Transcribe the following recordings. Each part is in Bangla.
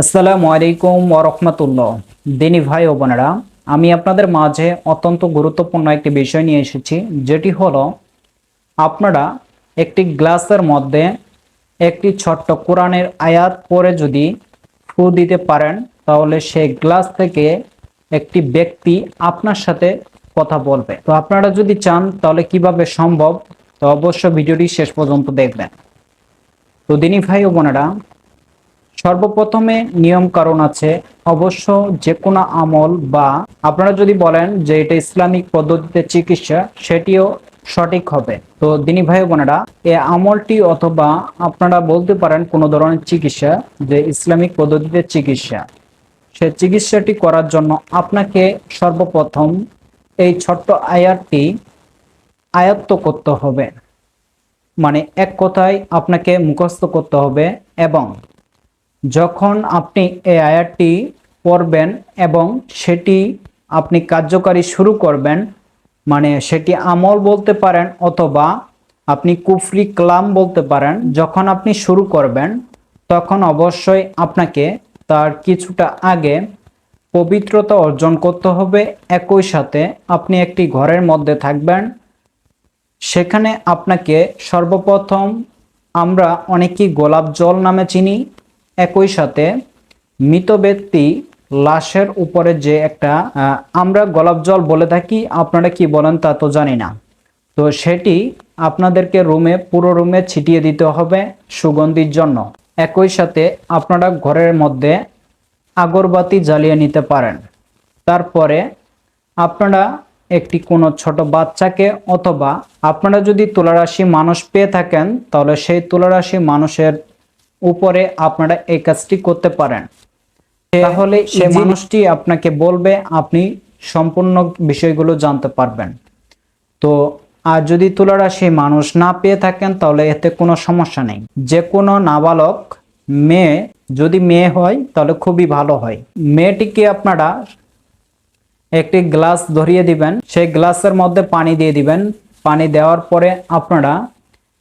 আসসালামু আলাইকুম ওরহমতুল্লাহ দিনী ভাই ও বোনেরা, আমি আপনাদের মাঝে অত্যন্ত গুরুত্বপূর্ণ একটি বিষয় নিয়ে এসেছি, যেটি হলো আপনারা একটি গ্লাসের মধ্যে একটি ছোট্ট কোরআনের আয়াত পরে যদি ফু দিতে পারেন, তাহলে সেই গ্লাস থেকে একটি ব্যক্তি আপনার সাথে কথা বলবে। তো আপনারা যদি চান, তাহলে কীভাবে সম্ভব, তো অবশ্য ভিডিওটি শেষ পর্যন্ত দেখবেন। তো দিনী ভাই ও বোনেরা সর্বপ্রথমে নিয়ম কারণ আছে, অবশ্য যে কোনো আমল বা আপনারা যদি বলেন যে এটা ইসলামিক পদ্ধতিতে চিকিৎসা, সেটিও সঠিক হবে। তো দিনী ভাই বোনেরা এই আমলটি অথবা আপনারা বলতে পারেন কোনো ধরনের চিকিৎসা যে ইসলামিক পদ্ধতিতে চিকিৎসা। সে চিকিৎসাটি করার জন্য আপনাকে সর্বপ্রথম এই ছোট্ট আয়াতটি আয়ত্ত করতে হবে। মানে এক কথায় আপনাকে মুখস্থ করতে হবে এবং যখন আপনি এই আয়াতটি পড়বেন এবং সেটি আপনি কার্যকারী শুরু করবেন মানে সেটি আমল বলতে পারেন অথবা আপনি কুফরি ক্লাম বলতে পারেন, যখন আপনি শুরু করবেন, তখন অবশ্যই আপনাকে তার কিছুটা আগে পবিত্রতা অর্জন করতে হবে। একই সাথে আপনি একটি ঘরের মধ্যে থাকবেন, সেখানে আপনাকে সর্বপ্রথম আমরা অনেকেই গোলাপ জল নামে চিনি। একই সাথে মৃত ব্যক্তি লাশের উপরে যে একটা আমরা গোলাপ জল বলে থাকি, আপনারা কি বলেন তা তো জানি না। তো সেটি আপনাদেরকে রুমে, পুরো রুমে ছিটিয়ে দিতে হবে সুগন্ধির জন্য। একই সাথে আপনারা ঘরের মধ্যে আগরবাতি জ্বালিয়ে নিতে পারেন। তারপরে আপনারা একটি কোনো ছোট বাচ্চাকে অথবা আপনারা যদি তুলারাশি মানুষ পেয়ে থাকেন, তাহলে সেই তুলারাশি মানুষের উপরে আপনারা এই কাজটি করতে পারেন। তাহলে সেই মানুষটি আপনাকে বলবে আপনি সম্পূর্ণ বিষয়গুলো জানতে পারবেন। তো আর যদি তুলারা সেই মানুষ না পেয়ে থাকেন তাহলে এতে কোনো সমস্যা নেই। যে কোনো নাবালক মেয়ে যদি মেয়ে হয় তাহলে খুবই ভালো হয়। মেয়েটিকে আপনারা একটি গ্লাস ধরিয়ে দিবেন। সেই গ্লাসের মধ্যে পানি দিয়ে দিবেন। পানি দেওয়ার পরে আপনারা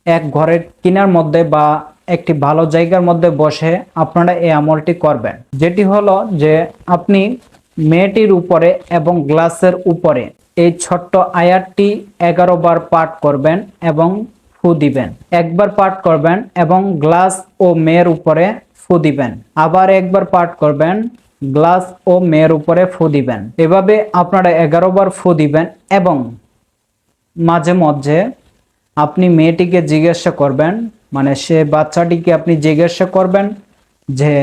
এক ঘরের কিনার মধ্যে বা একটি ভালো জায়গার মধ্যে বসে আপনারা এই আমলটি করবেন। যেটি হলো যে আপনি মেয়েটির উপরে এবং গ্লাসের উপরে এই ছোট্ট আয়াতটি এগারো বার পাঠ করবেন এবং ফু দিবেন। একবার পাঠ করবেন এবং গ্লাস ও মেয়ের উপরে ফু দিবেন। আবার একবার পাঠ করবেন, গ্লাস ও মেয়ের উপরে ফু দিবেন। এভাবে আপনারা এগারো বার ফু দিবেন এবং মাঝে মধ্যে আপনি মেয়েটিকে জিজ্ঞাসা করবেন মানে সে বাচ্চাটিকে আপনি জিজ্ঞাসা করবেন যে,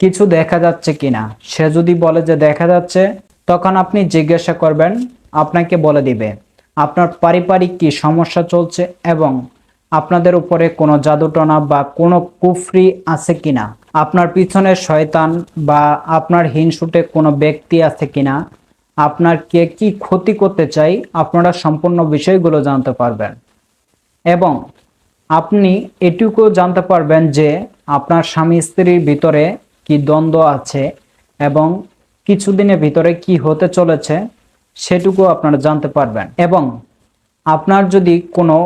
কিছু দেখা যাচ্ছে কিনা? সে যদি বলে যে, দেখা যাচ্ছে, তখন আপনি জিজ্ঞাসা করবেন, আপনাকে বলে দিবে, আপনার পারিবারিক কি সমস্যা চলছে এবং আপনাদের উপরে কোনো জাদুটনা বা কোনো কুফরি আছে কিনা? আপনার পিছনে শয়তান বা আপনার হিংসুটে কোনো ব্যক্তি আছে কিনা? আপনার কে কি ক্ষতি করতে চাই? আপনারা সম্পূর্ণ বিষয়গুলো জানতে পারবেন। এবং আপনি এটুকু জানতে পারবেন যে আপনার স্বামী স্ত্রীর ভিতরে কি দ্বন্দ্ব আছে এবং কিছুদিনের ভিতরে কি হতে চলেছে সেটুকু আপনারা জানতে পারবেন। এবং আপনার যদি কোনো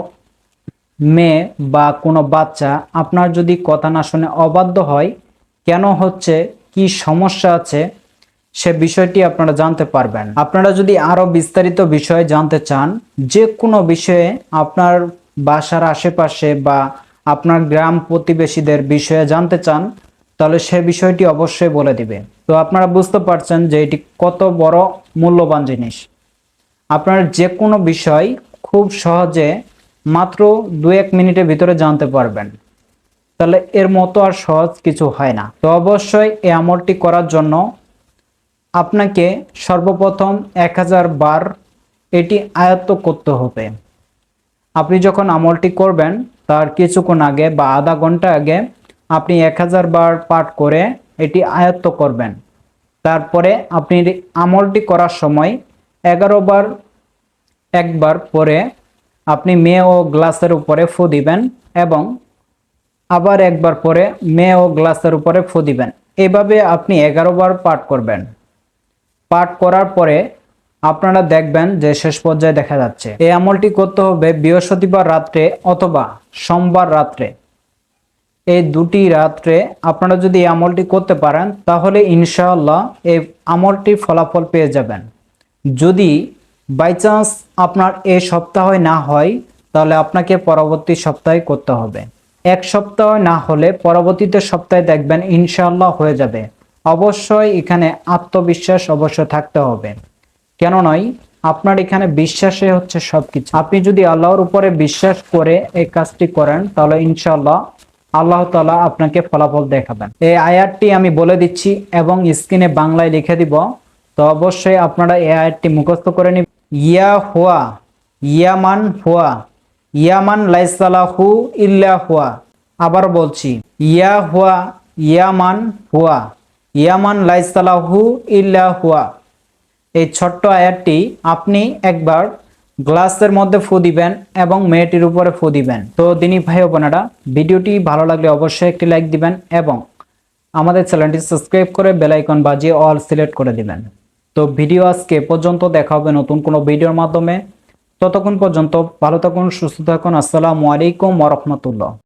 মেয়ে বা কোনো বাচ্চা আপনার যদি কথা না শুনে অবাধ্য হয়, কেন হচ্ছে, কি সমস্যা আছে, সে বিষয়টি আপনারা জানতে পারবেন। আপনারা যদি আরও বিস্তারিত বিষয়ে জানতে চান, যে কোনো বিষয়ে আপনার বাসার আশেপাশে বা আপনার গ্রাম প্রতিবেশীদের বিষয়ে জানতে চান, তাহলে সে বিষয়টি অবশ্যই বলে দিবে। তো আপনারা বুঝতে পারছেন যে এটি কত বড় মূল্যবান জিনিস। আপনার যে কোনো বিষয় খুব সহজে মাত্র দু এক মিনিটের ভিতরে জানতে পারবেন। তাহলে এর মতো আর সহজ কিছু হয় না। তো অবশ্যই এই আমলটি করার জন্য আপনাকে সর্বপ্রথম এক হাজার বার এটি আয়ত্ত করতে হবে। আপনি যখন আমলটি করবেন, তার কিছুক্ষণ আগে বা আধা ঘণ্টা আগে আপনি এক হাজার বার পাঠ করে এটি আয়ত্ত করবেন। তারপরে আপনি আমলটি করার সময় এগারো বার একবার পরে আপনি মেয়ে ও গ্লাসের উপরে ফু দিবেন এবং আবার একবার পরে মেয়ে ও গ্লাসের উপরে ফু দিবেন। এভাবে আপনি এগারো বার পাঠ করবেন। পাঠ করার পরে আপনারা দেখবেন যে শেষ পর্যায়ে দেখা যাচ্ছে, এই আমলটি করতে হবে বৃহস্পতিবার রাত্রে অথবা সোমবার রাত্রে। এই দুটি রাত্রে আপনারা যদি এই আমলটি করতে পারেন, তাহলে ইনশাআল্লাহ এই আমলটির ফলাফল পেয়ে যাবেন। যদি বাই চান্স আপনার এই সপ্তাহে না হয়, তাহলে আপনাকে পরবর্তী সপ্তাহে করতে হবে। এক সপ্তাহ না হলে পরবর্তীতে সপ্তাহে দেখবেন ইনশাআল্লাহ হয়ে যাবে। অবশ্যই এখানে আত্মবিশ্বাস অবশ্যই থাকতে হবে। কেন নয়? আপনার এখানে বিশ্বাসে হচ্ছে সবকিছু। আপনি যদি আল্লাহর উপরে বিশ্বাস করে এই কাজটি করেন, তাহলে ইনশাআল্লাহ আল্লাহ তাআলা আপনাকে ফলাফল দেখাবেন। এই আয়াতটি আমি বলে দিচ্ছি এবং স্ক্রিনে বাংলায় লিখে দিব। তো অবশ্যই আপনারা এই আয়াতটি মুখস্থ করে নিন ইয়া হুয়া, ইয়ামান হুয়া, ইয়ামান লাইসালাহু ইল্লা হুয়া। আবার বলছি, ইয়া হুয়া, ইয়ামান হুয়া, ইয়ামান লাইসালাহু ইল্লা হুয়া। এই ছোট্ট আয়াতটি আপনি একবার গ্লাসের মধ্যে ফু দিবেন এবং মেয়েটির উপরে ফু দিবেন। তো দিনী ভাই বোনেরা, ভিডিওটি ভালো লাগলে অবশ্যই একটি লাইক দিবেন এবং আমাদের চ্যানেলটি সাবস্ক্রাইব করে বেলাইকন বাজিয়ে অল সিলেক্ট করে দিবেন। তো ভিডিও আজকে পর্যন্ত দেখা হবে নতুন কোনো ভিডিওর মাধ্যমে। ততক্ষণ পর্যন্ত ভালো থাকুন, সুস্থ থাকুন। আসসালামু আলাইকুম ওরহমতুল্লাহ